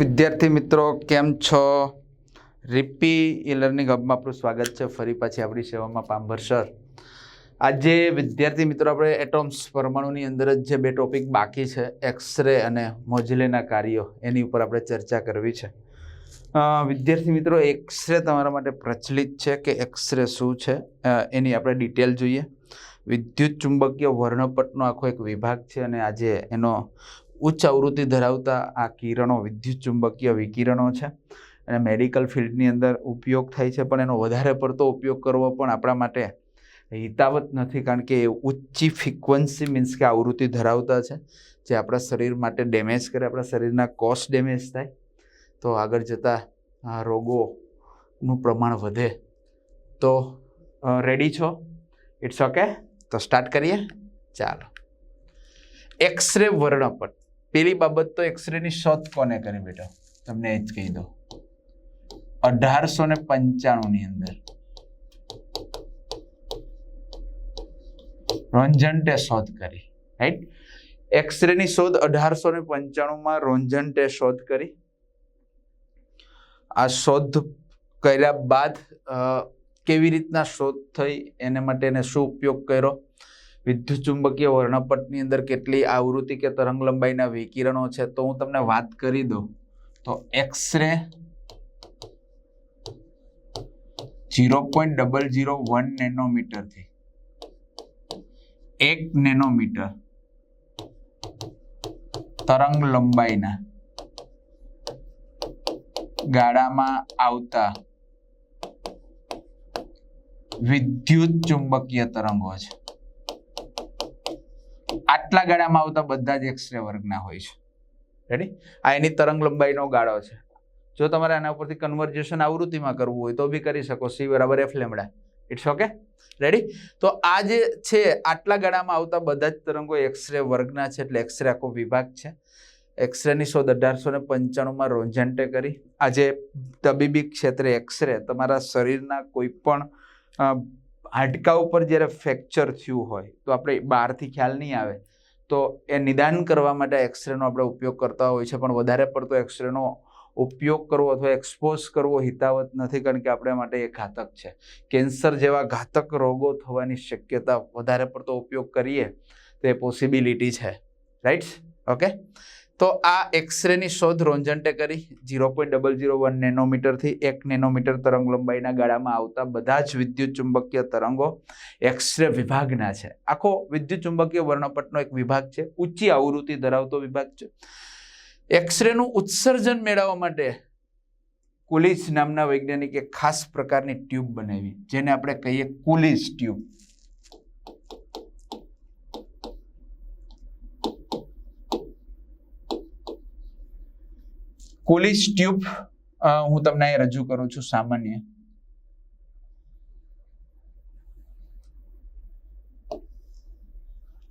વિદ્યાર્થી મિત્રો, કેમ છો? રિપી ઈ લર્નિંગ હબમાં આપણું સ્વાગત છે. ફરી પાછી આપણી સેવામાં પાંભર સર. આજે વિદ્યાર્થી મિત્રો, આપણે એટોમ્સ પરમાણુની અંદર જ જે બે ટોપિક બાકી છે, એક્સરે અને મોજલેના કાર્યો, એની ઉપર આપણે ચર્ચા કરવી છે. વિદ્યાર્થી મિત્રો, એક્સરે તમારા માટે પ્રચલિત છે કે એક્સરે શું છે? એની આપણે ડિટેલ જોઈએ. વિદ્યુત ચુંબકીય વર્ણપટનો આખો એક વિભાગ છે અને આજે એનો ઉચ્ચ આવૃત્તિ ધરાવતા આ કિરણો વિદ્યુત ચુંબકીય વિકિરણો છે. અને મેડિકલ ફિલ્ડની અંદર ઉપયોગ થાય છે, પણ એનો વધારે પડતો ઉપયોગ કરવો પણ આપણા માટે હિતાવત નથી, કારણ કે એ ઊંચી ફ્રિકવન્સી મીન્સ કે આવૃત્તિ ધરાવતા છે, જે આપણા શરીર માટે ડેમેજ કરે, આપણા શરીરના કોષ ડેમેજ થાય. તો આગળ જતાં રોગોનું પ્રમાણ વધે. તો રેડી છો? ઇટ્સ ઓકે તો સ્ટાર્ટ કરીએ? ચાલો. એક્સરે વર્ણપટ. પેલી બાબત તો એક્સરેની શોધ કોને કરી બેટા? તમને એ જ કહી દો અઢારસો ને પંચાણું ની અંદર. રોન્જન્ટે શોધ કરી. રાઈટ એક્સરેની શોધ અઢારસો ને પંચાણુંમાં રોન્જન્ટે શોધ કરી. આ શોધ કર્યા બાદ કેવી રીતના શોધ થઈ, એને માટે એને શું ઉપયોગ કર્યો? વિદ્યુત વર્ણપટની અંદર કેટલી આવૃત્તિ કે તરંગ લંબાઈના વિકિરણો છે, તો હું તમને વાત કરી દઉં. તો X ray zero point double zero one નેનોમીટરથી એક નેનોમીટર તરંગ લંબાઈના ગાળામાં આવતા વિદ્યુત ચુંબકીય તરંગો છે. આટલા ગાળામાં આવતા બધા જ એક્સરે વર્ગના હોય છે. રેડી આ એની તરંગ લંબાઈનો ગાળો છે. જો તમારે આના ઉપરથી કન્વર્જેશન આવૃત્તિમાં કરવું હોય તો બી કરી શકો. સી બરાબર F lambda. It's okay ready તો આ જે છે, આટલા ગાળામાં આવતા બધા જ તરંગો એક્સરે વર્ગના છે એટલે એક્સરે આખો વિભાગ છે. એક્સરેની શોધ અઢારસો ને પંચાણુંમાં રોન્જન્ટે કરી. આજે તબીબી ક્ષેત્રે એક્સરે તમારા શરીરના કોઈ પણ હાડકા ઉપર જ્યારે ફ્રેક્ચર થયું હોય, તો આપણે બહારથી ખ્યાલ નહીં આવે. તો એ નિદાન કરવા માટે એક્સરેનો આપણે ઉપયોગ કરતા હોય છે, પણ વધારે પડતો એક્સરેનો ઉપયોગ કરવો અથવા એક્સપોઝ કરવો હિતાવત નથી, કારણ કે આપણા માટે એ ઘાતક છે. કેન્સર જેવા ઘાતક રોગો થવાની શક્યતા વધારે પડતો ઉપયોગ કરીએ, તો એ પોસિબિલિટી છે. રાઈટ? ઓકે? તો આ એક્સરેની શોધ રોન્જન્ટે કરી. Zero point double zero one નેનોમીટરથી એક નેનોમીટર તરંગ લંબાઈના ગાળામાં આવતા બધા જ વિદ્યુત ચુંબકીય તરંગો એક્સરે વિભાગના છે. આખો વિદ્યુત ચુંબકીય વર્ણપટનો એક વિભાગ છે. ઊંચી આવૃત્તિ ધરાવતો વિભાગ છે. એક્સરેનું ઉત્સર્જન મેળવવા માટે કુલિસ નામના વૈજ્ઞાનિકે ખાસ પ્રકારની ટ્યુબ બનાવી. જેને આપણે કહીએ કુલિસ ટ્યુબ. કુલિસ ટ્યુબ હું તમને અહીં રજૂ કરું છું સામાન્ય.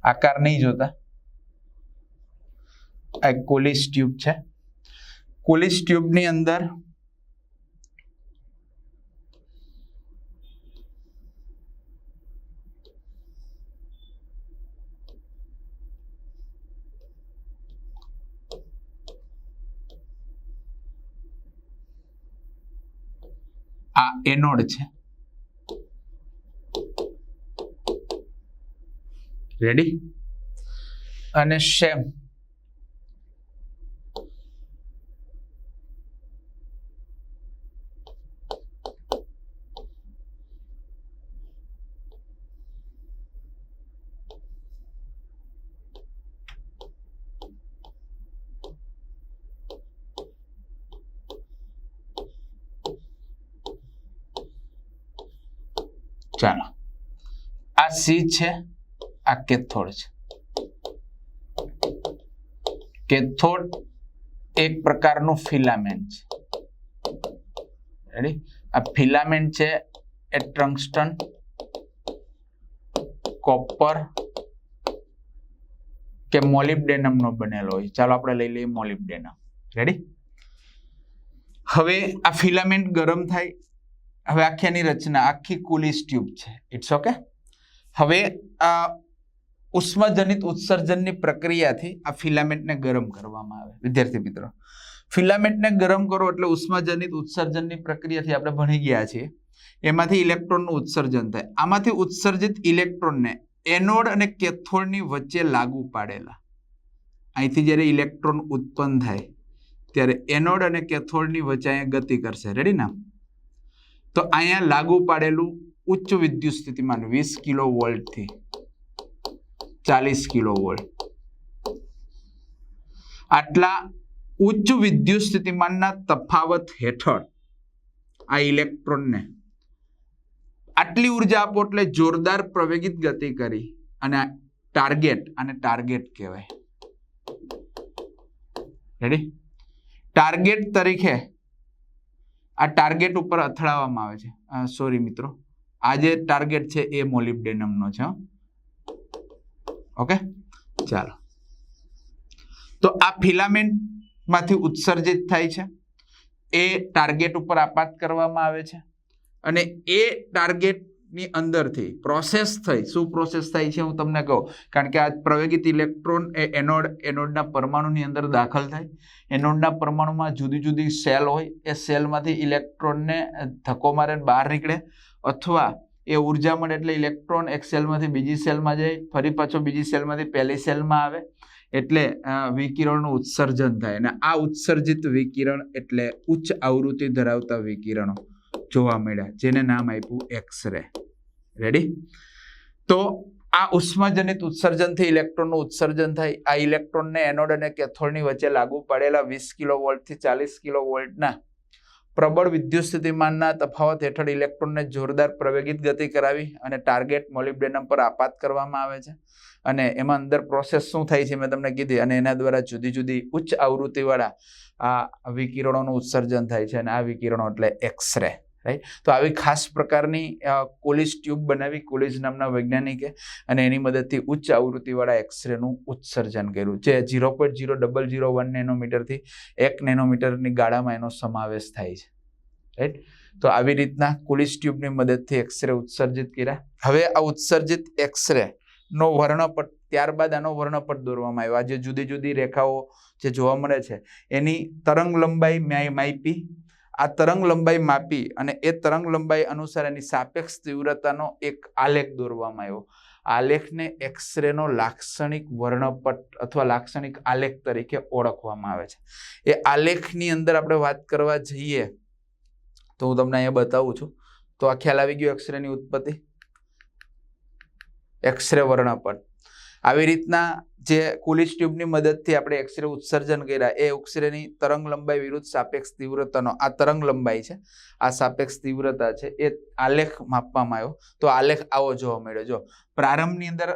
આકાર નહીં જોતા. આ કોલિસ ટ્યુબ છે. કોલિસ ટ્યુબની અંદર આ એનોડ છે. રેડી અને શેમ ચાલો આ સી છે, આ કેથોડ છે. કેથોડ એક પ્રકારનું ફિલામેન્ટ છે. રેડી આ ફિલામેન્ટ છે એ ટ્રંગસ્ટન કોપર કે મોલિબ્ડેનમ નો બનેલો હોય. ચાલો આપણે લઈ લઈએ મોલિબ્ડેનમ. રેડી હવે આ ફિલામેન્ટ ગરમ થાય. હવે આખી આની રચના, આખી કુલિસ ટ્યુબ છે. ઇટ્સ ઓકે હવે આ ઉષ્માજનિત ઉત્સર્જનની પ્રક્રિયાથી આ ફિલામેન્ટને ગરમ કરવામાં આવે. વિદ્યાર્થી મિત્રો, ફિલામેન્ટને ગરમ કરો એટલે ઉષ્માજનિત ઉત્સર્જનની પ્રક્રિયાથી આપણે ભણી ગયા છીએ. એમાંથી ઇલેક્ટ્રોનનું ઉત્સર્જન થાય. આમાંથી ઉત્સર્જિત ઇલેક્ટ્રોનને એનોડ અને કેથોડની વચ્ચે લાગુ પાડેલા. અહીંથી જ્યારે ઇલેક્ટ્રોન ઉત્પન્ન થાય, ત્યારે એનોડ અને કેથોડની વચ્ચે અહીંયા ગતિ કરશે. રેડી ના તો અહીંયા લાગુ પાડેલું ઉચ્ચ વિદ્યુત સ્થિતિમાન વીસ કિલો વોલ્ટથી ચાલીસ કિલો વોલ્ટ. આટલા ઉચ્ચ વિદ્યુત સ્થિતિમાનના તફાવત હેઠળ આ ઇલેક્ટ્રોનને આટલી ઊર્જા આપો એટલે જોરદાર પ્રવેગિત ગતિ કરી અને ટાર્ગેટ અને ટાર્ગેટ કહેવાય. રેડી ટાર્ગેટ તરીકે આ ટાર્ગેટ ઉપર અથડાવવામાં આવે છે. સોરી મિત્રો. આ જે ટાર્ગેટ છે એ મોલિબ્ડેનમનો છે ઓકે ચાલો. તો આ ફિલામેન્ટમાંથી ઉત્સર્જિત થાય છે. એ ટાર્ગેટ ઉપર આપાત કરવામાં આવે છે. અને એ ટાર્ગેટની અંદરથી પ્રોસેસ થઈ. શું પ્રોસેસ થાય છે હું તમને કહું. કારણ કે આ પ્રવેગિત ઇલેક્ટ્રોન એ એનોડ એનોડના પરમાણુની અંદર દાખલ થાય. એનોડના પરમાણુમાં જુદી જુદી સેલ હોય. એ સેલમાંથી ઇલેક્ટ્રોનને ધક્કો મારે બહાર નીકળે. અથવા એ ઊર્જા મળે એટલે ઇલેક્ટ્રોન એક સેલમાંથી બીજી સેલમાં જાય, ફરી પાછો બીજી સેલમાંથી પહેલી સેલમાં આવે, એટલે વિકિરણનું ઉત્સર્જન થાય. અને આ ઉત્સર્જિત વિકિરણ એટલે ઉચ્ચ આવૃત્તિ ધરાવતા વિકિરણો જોવા મળ્યા, જેને નામ આપ્યું એક્સ રે રેડી તો આ ઉષ્માજનિત ઉત્સર્જનથી ઇલેક્ટ્રોનનું ઉત્સર્જન થાય. આ ઇલેક્ટ્રોનને એનોડ અને કેથોડની વચ્ચે લાગુ પડેલા વીસ કિલો વોલ્ટથી ચાલીસ કિલો વોલ્ટના પ્રબળ વિદ્યુત સ્થિતિમાનના તફાવત હેઠળ ઇલેક્ટ્રોનને જોરદાર પ્રવેગિત ગતિ કરાવી અને ટાર્ગેટ મોલિબ્ડેનમ પર આપાત કરવામાં આવે છે. અને એમાં અંદર પ્રોસેસ શું થાય છે મેં તમને કીધી અને એના દ્વારા જુદી જુદી ઉચ્ચ આવૃત્તિવાળા આ વિકિરણોનું ઉત્સર્જન થાય છે અને આ વિકિરણો એટલે એક્સ રે રાઈટ તો આવી ખાસ પ્રકારની કોલેજ ટ્યુબ બનાવી, કોલેજ નામના વૈજ્ઞાનિકે અને એની મદદથી ઉચ્ચ આવૃત્તિવાળા એક્સરેનું ઉત્સર્જન કર્યું, જે zero point zero double zero one નેનોમીટરથી એક નેનોમીટરની ગાળામાં એનો સમાવેશ થાય છે. રાઈટ તો આવી રીતના કોલેજ ટ્યુબની મદદથી એક્સરે ઉત્સર્જિત કર્યા. હવે આ ઉત્સર્જિત એક્સરે નો વર્ણપટ, ત્યારબાદ આનો વર્ણપટ દોરવામાં આવ્યો. આ જે જુદી જુદી રેખાઓ જે જોવા મળે છે, એની તરંગ લંબાઈ માઇપી આ તરંગ લંબાઈ માપી અને એ તરંગ લંબાઈ અનુસાર એની સાપેક્ષ તીવ્રતાનો એક આલેખ દોરવામાં આવ્યો. આલેખને એક્સરેનો લાક્ષણિક વર્ણપટ અથવા લાક્ષણિક આલેખ તરીકે ઓળખવામાં આવે છે. એ આલેખની અંદર આપણે વાત કરવા જઈએ તો હું તમને અહીંયા બતાવું છું. તો આ ખ્યાલ આવી ગયો એક્સરેની ઉત્પત્તિ? એક્સરે વર્ણપટ. આવી રીતના જે કુલિશ ટ્યુબની મદદથી આપણે એક્સરે ઉત્સર્જન કર્યા, એ એક્સરેની તરંગ લંબાઈ વિરુદ્ધ સાપેક્ષ તીવ્રતાનો, આ તરંગ લંબાઈ છે, આ સાપેક્ષ તીવ્રતા છે, એ આલેખ માપવામાં આવ્યો. તો આલેખ આવો જોવા મળ્યો. જો, પ્રારંભની અંદર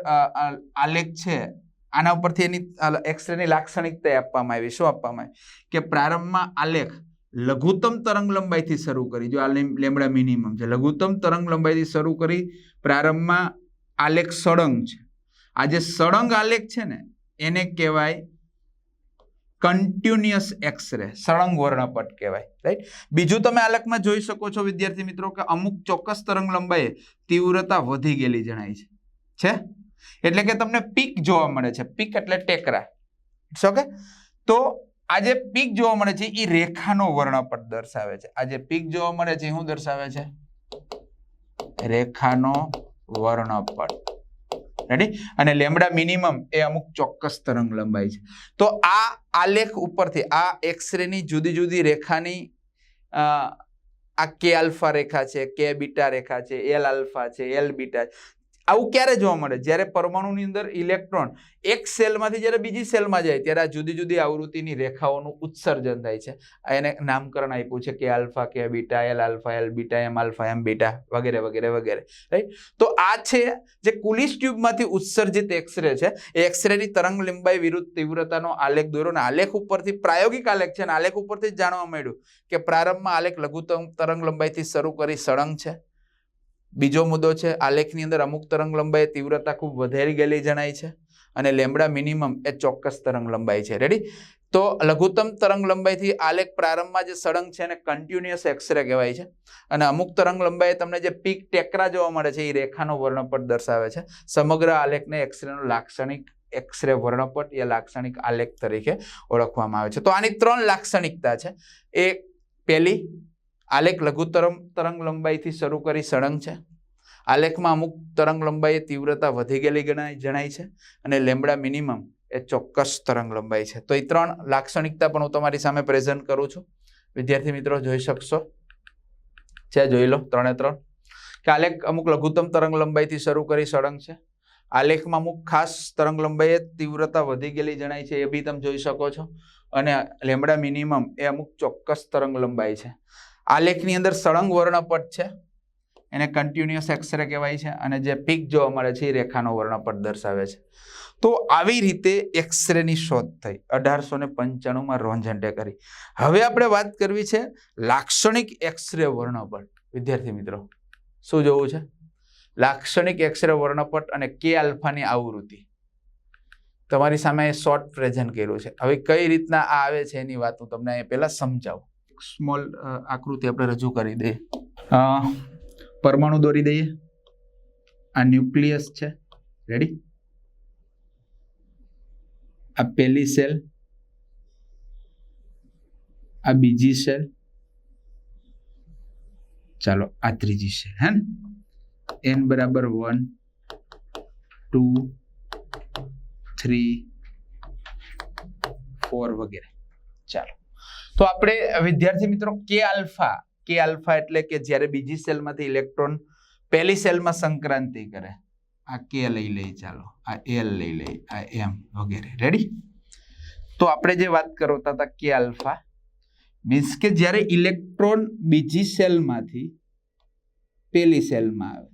આલેખ છે, આના ઉપરથી એની એક્સરેની લાક્ષણિકતા આપવામાં આવી. શું આપવામાં આવી? કે પ્રારંભમાં આલેખ લઘુત્તમ તરંગ લંબાઈથી શરૂ કરી, જો આ લેમ- લેમડા મિનિમમ છે, લઘુત્તમ તરંગ લંબાઈથી શરૂ કરી પ્રારંભમાં આલેખ સળંગ છે. આ જે સળંગ આલેખ છે ને, એને કહેવાય કન્ટિન્યુઅસ એક્સરે સળંગ વર્ણપટ કહેવાય રાઈટ બીજું તમે આલેખમાં જોઈ શકો છો, વિદ્યાર્થી મિત્રો, કે અમુક ચોક્કસ તરંગ લંબાઈએ તીવ્રતા વધી ગયેલી જણાય છે. છે? એટલે કે તમને પીક જોવા મળે છે. પીક એટલે ટેકરા. ઇટ્સ ઓકે તો આ જે પીક જોવા મળે છે એ રેખાનો વર્ણપટ દર્શાવે છે. આ જે પીક જોવા મળે છે શું દર્શાવે છે? રેખાનો વર્ણપટ. રેડી અને લેમડા મિનિમમ એ અમુક ચોક્કસ તરંગ લંબાઈ છે. તો આ આલેખ ઉપરથી, આ એક્સરેની જુદી જુદી રેખાની આ કે આલ્ફા રેખા છે, કે બીટા રેખા છે, એલ આલ્ફા છે, એલ બીટા આવું ક્યારે જોવા મળે? જ્યારે પરમાણુની અંદર ઇલેક્ટ્રોન એક સેલમાંથી જ્યારે બીજી સેલમાં જાય, ત્યારે આ જુદી જુદી આવૃત્તિની રેખાઓનું ઉત્સર્જન થાય છે. એને નામકરણ આપ્યું છે કે આલ્ફા, કે beta, L alpha, L beta, M alpha, M beta, વગેરે વગેરે વગેરે. રાઈટ તો આ છે જે કુલિશ ટ્યુબમાંથી ઉત્સર્જિત એક્સરે છે. એ એક્સરેની તરંગ લંબાઈ વિરુદ્ધ તીવ્રતાનો આલેખ દોર્યો અને આલેખ ઉપરથી પ્રાયોગિક આલેખ છે અને આલેખ ઉપરથી જ જાણવા મળ્યું કે પ્રારંભમાં આલેખ લઘુત્તમ તરંગ લંબાઈથી શરૂ કરી સળંગ છે. બીજો મુદ્દો છે આલેખની અંદર અમુક તરંગ લંબાઈ તીવ્રતા ખૂબ વધારી ગયેલી જણાય છે અને લેમડા મિનિમમ એ ચોક્કસ તરંગ લંબાઈ છે. રેડી તો લઘુત્તમ તરંગ લંબાઈથી આલેખ પ્રારંભમાં જે સળંગ છે એને કન્ટિન્યુઅસ એક્સરે કહેવાય છે. અને અમુક તરંગ લંબાઈ તમને જે પીક ટેકરા જોવા મળે છે, એ રેખાનો વર્ણપટ દર્શાવે છે. સમગ્ર આલેખને એક્સરેનો લાક્ષણિક એક્સરે વર્ણપટ યા લાક્ષણિક આલેખ તરીકે ઓળખવામાં આવે છે. તો આની ત્રણ લાક્ષણિકતા છે. એ પહેલી આલેખ લઘુતરમ તરંગ લંબાઈથી શરૂ કરી સળંગ છે. આલેખમાં અમુક તરંગ લંબાઈએ તીવ્રતા વધી ગયેલી ગણાય, જણાય છે અને લેમડા મિનિમમ એ ચોક્કસ તરંગ લંબાઈ છે. તો એ ત્રણ લાક્ષણિકતા પણ હું તમારી સામે પ્રેઝન્ટ કરું છું. વિદ્યાર્થી મિત્રો, જોઈ શકશો? છે, જોઈ લો, ત્રણે ત્રણ. કે આલેખ અમુક લઘુત્તમ તરંગ લંબાઈથી શરૂ કરી સળંગ છે. આલેખમાં અમુક ખાસ તરંગ લંબાઈએ તીવ્રતા વધી ગયેલી જણાય છે, એ બી તમે જોઈ શકો છો. અને લેમડા મિનિમમ એ અમુક ચોક્કસ તરંગ લંબાઈ છે. આલેખની અંદર સળંગ વર્ણપટ છે. એને કન્ટિન્યુઅસ એક્સરે કહેવાય છે અને જે પીક જોવા મળે છે એ રેખાનો વર્ણપટ દર્શાવે છે. તો આવી રીતે એક્સરેની શોધ થઈ. અઢારસો ને પંચાણુંમાં રોન્ઝન્ટે કરી. હવે આપણે વાત કરવી છે લાક્ષણિક એક્સરે વર્ણપટ. વિદ્યાર્થી મિત્રો, શું જોવું છે? લાક્ષણિક એક્સરે વર્ણપટ અને કે આલ્ફાની આવૃત્તિ. તમારી સામે શોર્ટ પ્રેઝન્ટ કર્યું છે. હવે કઈ રીતના આ આવે છે એની વાત હું તમને અહીંયા પહેલાં સમજાવું. સ્મોલ આકૃતિ આપણે રજૂ કરી દઈએ. પરમાણુ દોરી દઈએ. આ ન્યુક્લિયસ છે. રેડી આ પહેલી સેલ આ બીજી સેલ ચાલો, આ ત્રીજી સેલ હે ને? એન બરાબર વન ટુ થ્રી ફોર વગેરે. ચાલો. તો આપણે વિદ્યાર્થી મિત્રો કે આલ્ફા કે આલ્ફા એટલે કે જ્યારે બીજી સેલમાંથી ઇલેક્ટ્રોન પહેલી સેલમાં સંક્રાંતિ કરે. આ કે લઈ લઈ ચાલો. આ એલ લઈ લઈ આ એમ વગેરે. રેડી તો આપણે જે વાત કરતા હતા કે આલ્ફા મીન્સ કે જ્યારે ઇલેક્ટ્રોન બીજી સેલમાંથી પેલી સેલમાં આવે,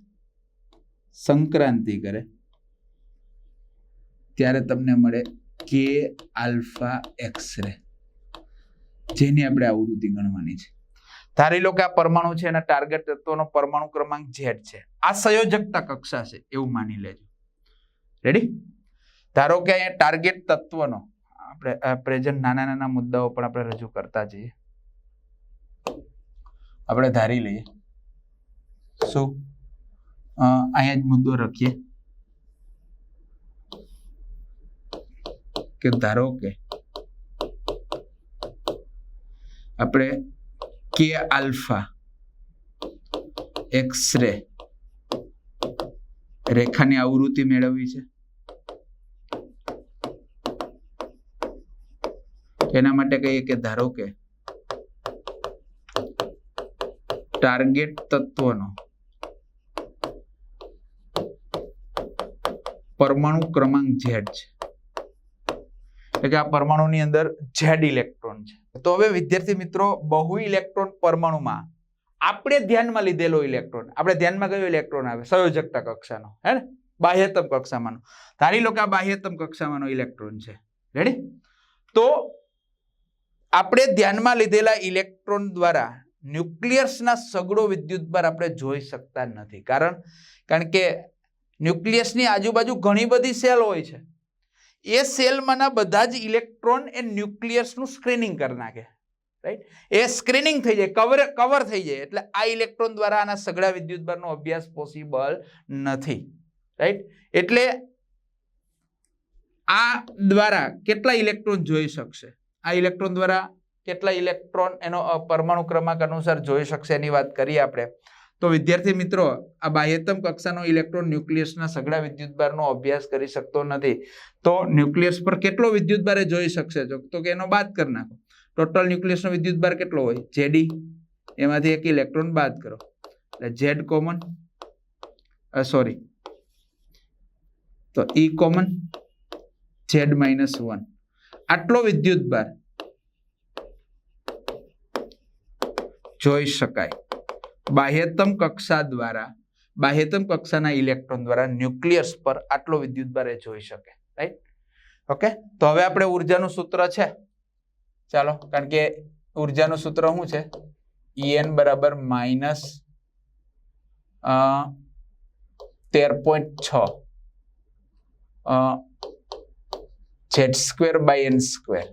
સંક્રાંતિ કરે, ત્યારે તમને મળે કે આલ્ફા એક્સરે જેની આપણે આવૃત્તિ ગણવાની છે. ધારી લો કે આ પરમાણુ છે અને ટાર્ગેટ તત્વનો પરમાણુ ક્રમાંક ઝેડ છે. આ સંયોજકતા કક્ષા છે, એવું માની લેજો. રેડી ધારો કે અહીંયા ટાર્ગેટ તત્વનો, આપણે પ્રેઝન્ટ નાના નાના મુદ્દાઓ પણ આપણે રજૂ કરતા જઈએ. આપણે ધારી લઈએ. શું અહીંયા જ મુદ્દો રાખીએ. કે ધારો કે આપણે કે આલ્ફા એક્સ રે રેખાની આવૃત્તિ મેળવવી છે. એના માટે કહીએ કે ધારો કે ટાર્ગેટ તત્વનો પરમાણુ ક્રમાંક ઝેડ છે. એટલે કે આ પરમાણુની અંદર ઝેડ ઇલેક્ટ્રોન છે. તો હવે વિદ્યાર્થી મિત્રો, બહુ ઇલેક્ટ્રોન પરમાણુમાં આપણે ધ્યાનમાં લીધેલો ઇલેક્ટ્રોન આપણે ધ્યાનમાં કયો ઇલેક્ટ્રોન આવે? સંયોજકતા કક્ષાનો, હે ને? બાહ્યતમ કક્ષામાંનો. ધારી લો કે આ બાહ્યતમ કક્ષામાંનો ઇલેક્ટ્રોન છે. રેડી તો આપણે ધ્યાનમાં લીધેલા ઇલેક્ટ્રોન દ્વારા ન્યુક્લિયસના સગડો વિદ્યુતભાર આપણે જોઈ શકતા નથી. કારણ કારણ કે ન્યુક્લિયસની આજુબાજુ ઘણી બધી સેલ હોય છે. એ સેલમાંના બધા જ ઇલેક્ટ્રોન એ ન્યુક્લિયસનું સ્ક્રીનિંગ કરી નાખે. રાઈટ એ સ્ક્રીનિંગ થઈ જાય કવર કવર થઈ જાય. એટલે આ ઇલેક્ટ્રોન દ્વારા આના સગડા વિદ્યુતભારનો અભ્યાસ પોસિબલ નથી. રાઈટ એટલે આ દ્વારા કેટલા ઇલેક્ટ્રોન જોઈ શકશે? આ ઇલેક્ટ્રોન દ્વારા કેટલા ઇલેક્ટ્રોન એનો પરમાણુ ક્રમાંક અનુસાર જોઈ શકશે એની વાત કરીએ આપણે. તો વિદ્યાર્થી મિત્રો, આ બાહ્યતમ કક્ષાનો ઇલેક્ટ્રોન ન્યુક્લિયસના સઘળા વિદ્યુતભારનો અભ્યાસ કરી શકતો નથી. તો ન્યુક્લિયસ પર કેટલો વિદ્યુતભાર જોઈ શકશે? તો કે એનો બાદ કરી નાખો. ટોટલ ન્યુક્લિયસનો વિદ્યુતભાર કેટલો હોય? જેડી એમાંથી એક ઇલેક્ટ્રોન બાદ કરો. એટલે ઝેડ કોમન સોરી તો E common Z minus one આટલો વિદ્યુતભાર જોઈ શકાય. બાહ્યતમ કક્ષા દ્વારા, બાહ્યતમ કક્ષાના ઇલેક્ટ્રોન દ્વારા ન્યુક્લિયસ પર આટલો વિદ્યુતભાર એ જોઈ શકે રાઈટ ઓકે તો હવે આપણે ઉર્જાનું સૂત્ર છે. ચાલો, કારણ કે ઉર્જાનું સૂત્ર શું છે? ઈએન બરાબર માઇનસ તેર પોઈન્ટ છ Z square by N square,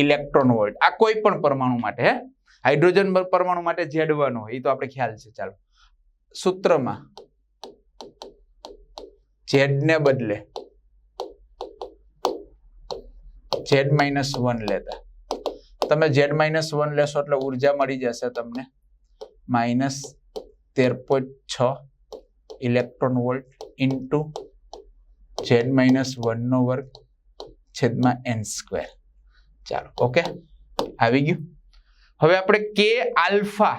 electron volt, આ કોઈ પણ પરમાણુ માટે, હે? હાઇડ્રોજન પરમાણુ માટે ઝેડ વન હોય એ તો આપણે ખ્યાલ છે. ચાલો. સૂત્રમાં ઝેડ ને બદલે ઝેડ માઇનસ વન લેતા. તમે ઝેડ માઇનસ વન લેશો એટલે ઊર્જા મળી જશે તમને માઇનસ તેર પોઈન્ટ છ electron volt into Z minus વનનો વર્ગ છેદમાં એન સ્ક્વેર. ચાલો, ઓકે? આવી ગયું? હવે આપણે કે આલ્ફા.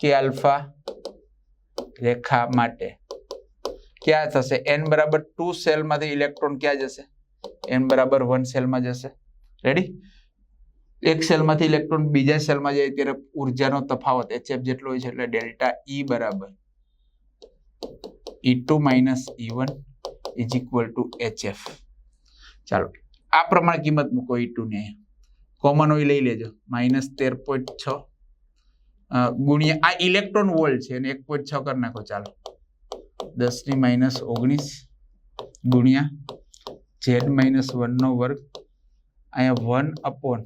કે આલ્ફા રેખા માટે. ક્યાં થશે? એન બરાબર ટુ સેલમાંથી ઇલેક્ટ્રોન ક્યાં જશે? એન બરાબર વન સેલમાં જશે. રેડી એક સેલમાંથી ઇલેક્ટ્રોન બીજા સેલમાં જાય ત્યારે ઉર્જાનો તફાવત એચએફ જેટલો હોય છે એટલે ડેલ્ટા ઈ બરાબર. E two minus E one is equal to HF ચાલો, આ પ્રમાણે કિંમત મૂકો ઈ ટુ ને કોમન હોય લઈ લેજો. માઇનસ તેર પોઈન્ટ છ. ગુણ્યા, આ ઇલેક્ટ્રોન વોલ્ટ છે અને એક પોઈન્ટ છ કરી નાખો, ચાલો. દસની માઇનસ ઓગણીસ ગુણ્યા ઝેડ માઇનસ વનનો વર્ગ. અહીંયા વન અપોન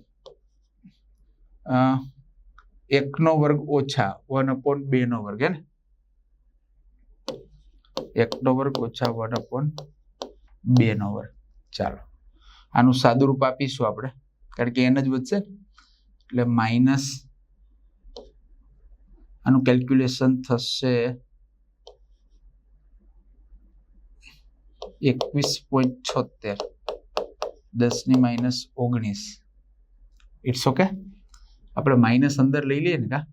એકનો વર્ગ ઓછા, વન અપોન બે નો વર્ગ, હે ને? એકનો વર્ગ ઓછા વન અપોન બે નો વર્ગ. ચાલો. આનું સાદુરૂપ આપીશું આપણે. કારણ કે એન જ વધશે. એટલે માઇનસ આનું કેલ્ક્યુલેશન થશે એકવીસ પોઈન્ટ છોતેર. દસની માઇનસ ઓગણીસ. ઇટ્સ ઓકે આપણે માઇનસ અંદર લઈ લઈએ ને કા?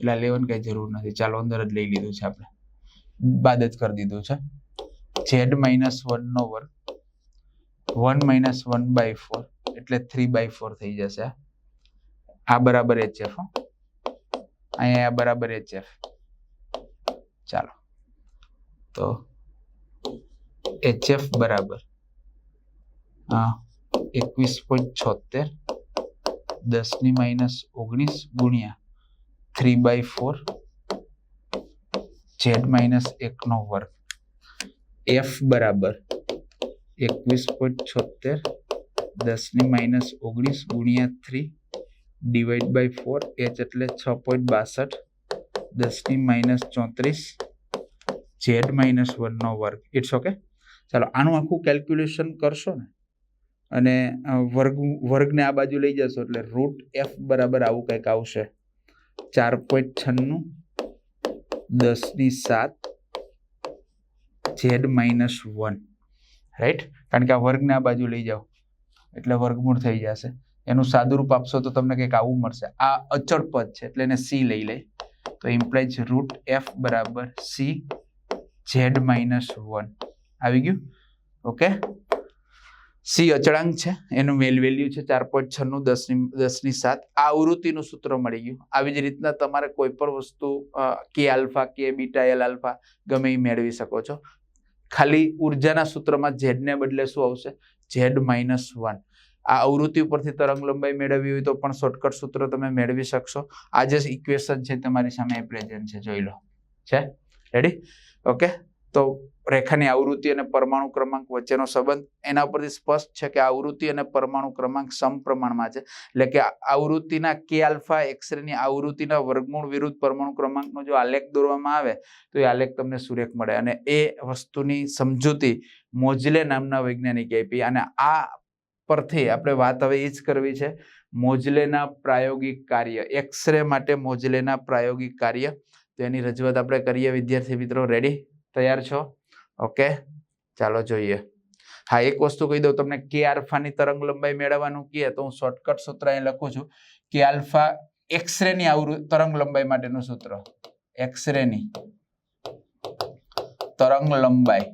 એટલે આ લેવાની કઈ જરૂર નથી. ચાલો, અંદર જ લઈ લીધું છે આપણે. બાદ જ કરી દીધું છે. ઝેડ માઇનસ વન નો વર્ગ one minus one by four એટલે થ્રી બાય ફોર થઈ જશે આ. બરાબર એચ એફ અહીંયા બરાબર એચ એફ ચાલો. તો એચ એફ બરાબર એકવીસ પોઈન્ટ છોતેર દસની માઇનસ ઓગણીસ ગુણ્યા three by four Z minus એકનો વર્ગ. એફ બરાબર એકવીસ પોઈન્ટ છોતેર દસની માઇનસ ઓગણીસ ગુણ્યા three divide by four H એટલે છ પોઈન્ટ બાસઠ. દસની માઇનસ ચોત્રીસ ઝેડ માઇનસ વનનો વર્ગ. ઇટ્સ ઓકે ચાલો, આનું આખું કેલ્ક્યુલેશન કરશો ને, અને વર્ગ, વર્ગને આ બાજુ લઈ જશો એટલે રૂટ એફ બરાબર આવું કંઈક આવશે. ચાર પોઈન્ટ છન્નું, દસની સાત, ઝેડ માઇનસ વન. રાઈટ કારણ કે આ વર્ગને આ બાજુ લઈ જાઓ. એટલે વર્ગમૂળ થઈ જશે. એનું સાદુરૂપ આપશો તો તમને કંઈક આવું મળશે. આ અચળ પદ છે એટલે એને સી લઈ લે. તો ઇમ્પ્લાઇઝ રૂટ એફ બરાબર સી ઝેડ માઇનસ વન આવી ગયું? ઓકે સી અચળાંક છે. એનું મેલ વેલ્યુ છે ચાર પોઈન્ટ છન્નું, દસની દસની સાત. આ આવૃત્તિનું સૂત્ર મળી ગયું. આવી જ રીતના તમારે કોઈ પણ વસ્તુ કે આલ્ફા કે બીટા એલ આલ્ફા ગમે એ મેળવી શકો છો. ખાલી ઉર્જાના સૂત્રમાં ઝેડને બદલે શું આવશે? ઝેડ માઇનસ વન આ આવૃત્તિ ઉપરથી તરંગ લંબાઈ મેળવવી હોય તો પણ શોર્ટકટ સૂત્ર તમે મેળવી શકશો. આ જે ઇક્વેશન છે તમારી સામે પ્રેઝન્ટ છે, જોઈ લો. છે? રેડી ઓકે તો રેખાની આવૃત્તિ અને પરમાણુ ક્રમાંક વચ્ચેનો સંબંધ એના પરથી સ્પષ્ટ છે કે આવૃત્તિ અને પરમાણુ ક્રમાંક સમપ્રમાણમાં છે. એટલે કે આવૃત્તિના કે આલ્ફા એક્સરેની આવૃત્તિના વર્ગમૂળ વિરુદ્ધ પરમાણુ ક્રમાંકનો જો આલેખ દોરવામાં આવે, તો એ આલેખ તમને સુરેખ મળે. અને એ વસ્તુની સમજૂતી મોજલે નામના વૈજ્ઞાનિકે આપી. અને આ પરથી આપણે વાત હવે એ જ કરવી છે. મોજલેના પ્રાયોગિક કાર્ય, એક્સરે માટે મોજલેના પ્રાયોગિક કાર્ય. તો એની રજૂઆત આપણે કરીએ. વિદ્યાર્થી મિત્રો રેડી તૈયાર છો? ઓકે ચાલો જોઈએ. હા, એક વસ્તુ કહી દઉં તમને. કે આલ્ફાની તરંગ લંબાઈ મેળવવાનું કહે તો હું શોર્ટકટ સૂત્ર અહીં લખું છું. કે આલ્ફા એક્સરેની આવૃ, તરંગ લંબાઈ માટેનું સૂત્ર. એક્સરેની તરંગ લંબાઈ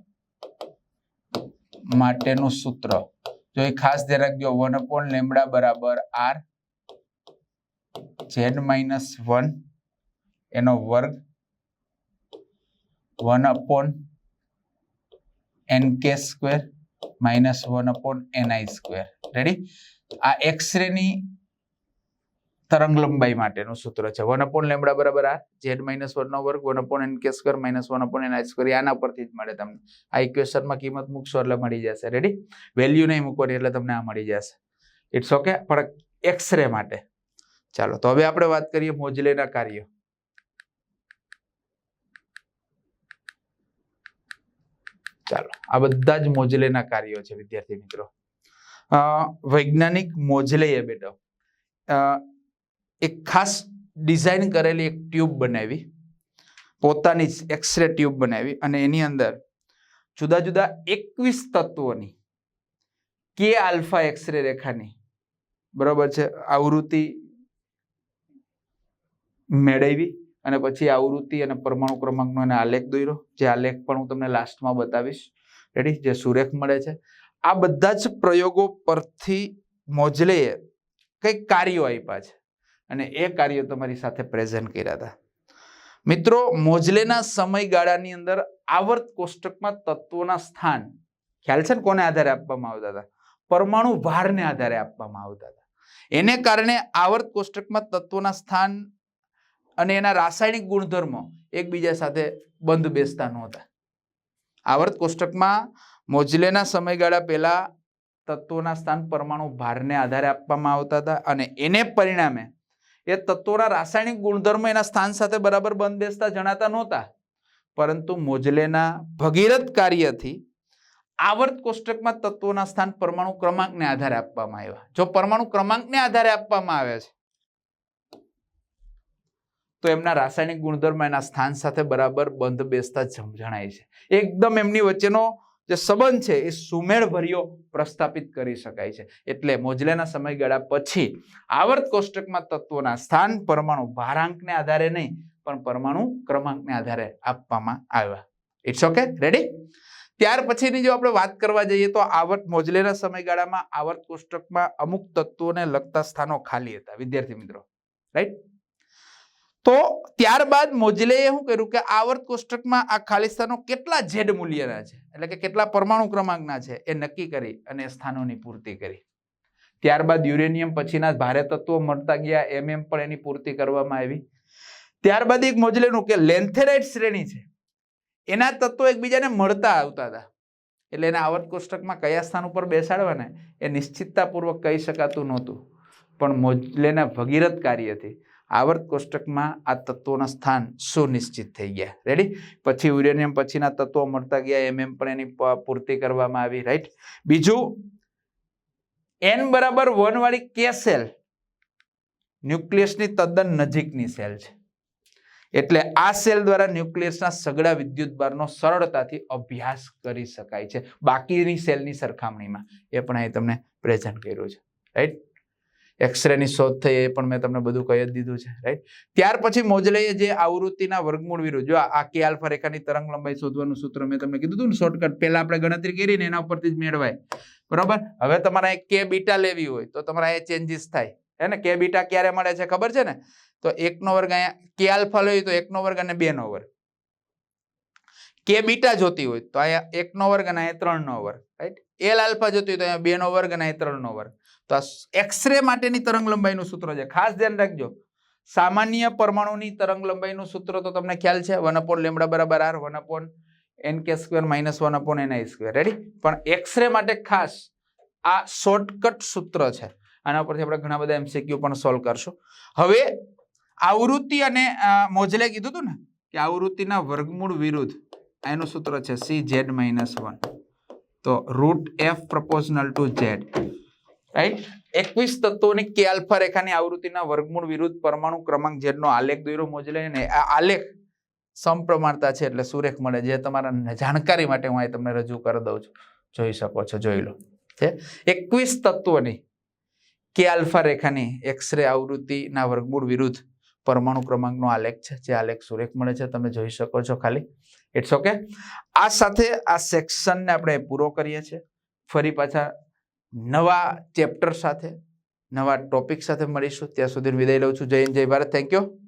માટેનું સૂત્ર. જો એ ખાસ ધ્યાન રાખજો વન અપોન લેમડા બરાબર આર ઝેડ માઇનસ વન એનો વર્ગ one upon N K square minus one upon NI square ready આ એક્સરેની તરંગ લંબાઈ માટેનું સૂત્ર છે. વન અપોન લેમડા બરાબર આર ઝેડ માઇનસ વનનો વર્ગ one upon N K square minus one upon NI square આના પરથી જ મળે તમને. આ ઇક્વેશનમાં કિંમત મૂકશો એટલે મળી જશે. રેડી વેલ્યુ નહીં મૂકવાની એટલે તમને આ મળી જશે. ઇટ્સ ઓકે પણ એક્સરે માટે. ચાલો, તો હવે આપણે વાત કરીએ મોજલેના કાર્યો. ચાલો, આ બધા જ મોજલેના કાર્યો છે, વિદ્યાર્થી મિત્રો. વૈજ્ઞાનિક મોજલેએ બેટો. એક ખાસ ડિઝાઇન કરેલી એક ટ્યુબ બનાવી. પોતાની જ એક્સરે ટ્યુબ બનાવી અને એની અંદર જુદા જુદા એકવીસ તત્વોની કે આલ્ફા એક્સરે રેખાની, બરાબર છે, આવૃત્તિ મેળવી અને પછી આવૃત્તિ અને પરમાણુ ક્રમાંકનો એને આલેખ દોર્યો. જે આલેખ પણ હું તમને લાસ્ટમાં બતાવીશ. રેડી જે સુરેખ મળે છે. આ બધા જ પ્રયોગો પરથી મોજલેએ કંઈક કાર્યો આપ્યા છે. અને એ કાર્યો તમારી સાથે પ્રેઝન્ટ કર્યા હતા. મિત્રો, મોજલેના સમયગાળાની અંદર આવર્ત કોષ્ટકમાં તત્વોના સ્થાન ખ્યાલ છે ને કોને આધારે આપવામાં આવતા હતા? પરમાણુ ભારને આધારે આપવામાં આવતા હતા. એને કારણે આવર્ત કોષ્ટકમાં તત્વોના સ્થાન અને એના રાસાયણિક ગુણધર્મો એકબીજા સાથે બંધ બેસતા નહોતા. આવર્ત કોષ્ટકમાં મોજલેના સમયગાળા પહેલા તત્વોના સ્થાન પરમાણુ ભારને આધારે આપવામાં આવતા હતા અને એને પરિણામે એ તત્વોના રાસાયણિક ગુણધર્મો એના સ્થાન સાથે બરાબર બંધ બેસતા જણાતા નહોતા. પરંતુ મોજલેના ભગીરથ કાર્યથી આવર્ત કોષ્ટકમાં તત્વોના સ્થાન પરમાણુ ક્રમાંકને આધારે આપવામાં આવ્યા. જો પરમાણુ ક્રમાંકને આધારે આપવામાં આવે છે, તો એમના રાસાયણિક ગુણધર્મ એના સ્થાન સાથે બરાબર બંધ બેસતા જણાય છે. એકદમ એમની વચ્ચેનો જે સંબંધ છે એ સુમેળ ભર્યો પ્રસ્થાપિત કરી શકાય છે. એટલે મોજલેના સમયગાળા પછી આવર્ત કોષ્ટકમાં તત્વોના સ્થાન પરમાણુ ભારાંકને આધારે નહીં, પણ પરમાણુ ક્રમાંકને આધારે આપવામાં આવ્યા. ઇટ્સ ઓકે રેડી ત્યાર પછીની જો આપણે વાત કરવા જઈએ તો આવર્ત મોજલેના સમયગાળામાં આવર્ત કોષ્ટકમાં અમુક તત્વોને લગતા સ્થાનો ખાલી હતા. વિદ્યાર્થી મિત્રો રાઈટ તો ત્યારબાદ મોજલેએ શું કર્યું કે આવર્ત કોષ્ટકમાં આ ખાલી સ્થાનો કેટલા ઝેડ મૂલ્યના છે? એટલે કે કેટલા પરમાણુ ક્રમાંકના છે એ નક્કી કરી અને સ્થાનોની પૂર્તિ કરી. ત્યારબાદ યુરેનિયમ પછીના ભારે તત્વો મળતા ગયા એમ એમ પણ એની પૂર્તિ કરવામાં આવી. ત્યારબાદ એક મોજલેનું કે લેન્થેરાઇટ શ્રેણી છે. એના તત્વો એકબીજાને મળતા આવતા હતા. એટલે એને આવર્ત કોષ્ટકમાં કયા સ્થાન ઉપર બેસાડવાને, એ નિશ્ચિતતાપૂર્વક કહી શકાતું નહોતું. પણ મોજલેના ભગીરથ કાર્યથી આવર્ત કોષ્ટકમાં આ તત્વોના સ્થાન સુનિશ્ચિત થઈ ગયા. રેડી પછી યુરેનિયમ પછીના તત્વો મળતા ગયા, એમ એમ પણ એની પૂર્તિ કરવામાં આવી રાઈટ બીજું એન બરાબર વન વાળી કે સેલ ન્યુક્લિયસની તદ્દન નજીકની સેલ છે. એટલે આ સેલ દ્વારા ન્યુક્લિયસના સગડા વિદ્યુત ભારનો સરળતાથી અભ્યાસ કરી શકાય છે. બાકીની સેલની સરખામણીમાં. એ પણ અહીં તમને પ્રેઝન્ટ કર્યું છે. રાઈટ એક્સરેની શોધ થઈ એ પણ મેં તમને બધું કહી જ દીધું છે રાઈટ ત્યાર પછી મોજલેએ જે આવૃત્તિના વર્ગમૂળ વિરુદ્ધ, જો આ કે આલ્ફા રેખાની તરંગ લંબાઈ શોધવાનું સૂત્ર મેં તમને કીધું હતું ને શોર્ટકટ પહેલા આપણે ગણતરી કરી ને એના ઉપરથી જ મેળવાય. બરોબર? હવે તમારે કે બીટા લેવી હોય, તો તમારા એ ચેન્જીસ થાય. હે ને? કે બીટા ક્યારે મળે છે ખબર છે ને? તો એકનો વર્ગ અહીંયા કે આલ્ફા લેવી તો એકનો વર્ગ અને બેનો વર્ગ. કે બીટા જોતી હોય તો અહીંયા એકનો વર્ગ અને અહીંયા ત્રણનો વર્ગ રાઈટ એલ આલ્ફા જોતી હોય તો અહીંયા બેનો વર્ગ અને અહીંયા ત્રણનો વર્ગ. તો આ એક્સરે માટેની તરંગ લંબાઈનું સૂત્ર છે. ખાસ ધ્યાન રાખજો. સામાન્ય પરમાણુની તરંગ લંબાઈનું સૂત્ર તો તમને ખ્યાલ છે. વન અપોન લેમડા બરાબર R, one upon N K square minus one upon N I square. Ready પણ એક્સરે માટે ખાસ આ શોર્ટકટ સૂત્ર છે. આના પરથી આપણે ઘણા બધા એમસીક્યુ પણ સોલ્વ કરશું. હવે આવૃત્તિ અને મોજલે કીધું હતું ને કે આવૃત્તિના વર્ગમૂળ વિરુદ્ધ એનું સૂત્ર છે સી ઝેડ માઇનસ વન તો root F proportional to Z right એકવીસ તત્વોની કે આલ્ફા રેખાની આવૃત્તિના વર્ગમૂળ વિરુદ્ધ પરમાણુ ક્રમાંક ઝેડનો આલેખ દોર્યો મોજલે ને આ આલેખ સમપ્રમાણતા છે એટલે સુરેખ મળે, જે તમારા જાણકારી માટે હું અહીં તમને રજૂ કરી દઉં છું. જોઈ શકો છો, જોઈ લો. છે? એકવીસ તત્વોની કે આલ્ફા રેખાની એક્સરે આવૃત્તિના વર્ગમૂળ વિરુદ્ધ પરમાણુ ક્રમાંકનો આલેખ છે, જે આલેખ સુરેખ મળે છે, તમે જોઈ શકો છો ખાલી. ઇટ્સ ઓકે આ સાથે આ સેક્શનને આપણે પૂરો કરીએ છીએ. ફરી પાછા નવા ચેપ્ટર સાથે, નવા ટોપિક સાથે મળીશું. ત્યાં સુધી વિદાય લઉં છું. જય જય ભારત. Thank you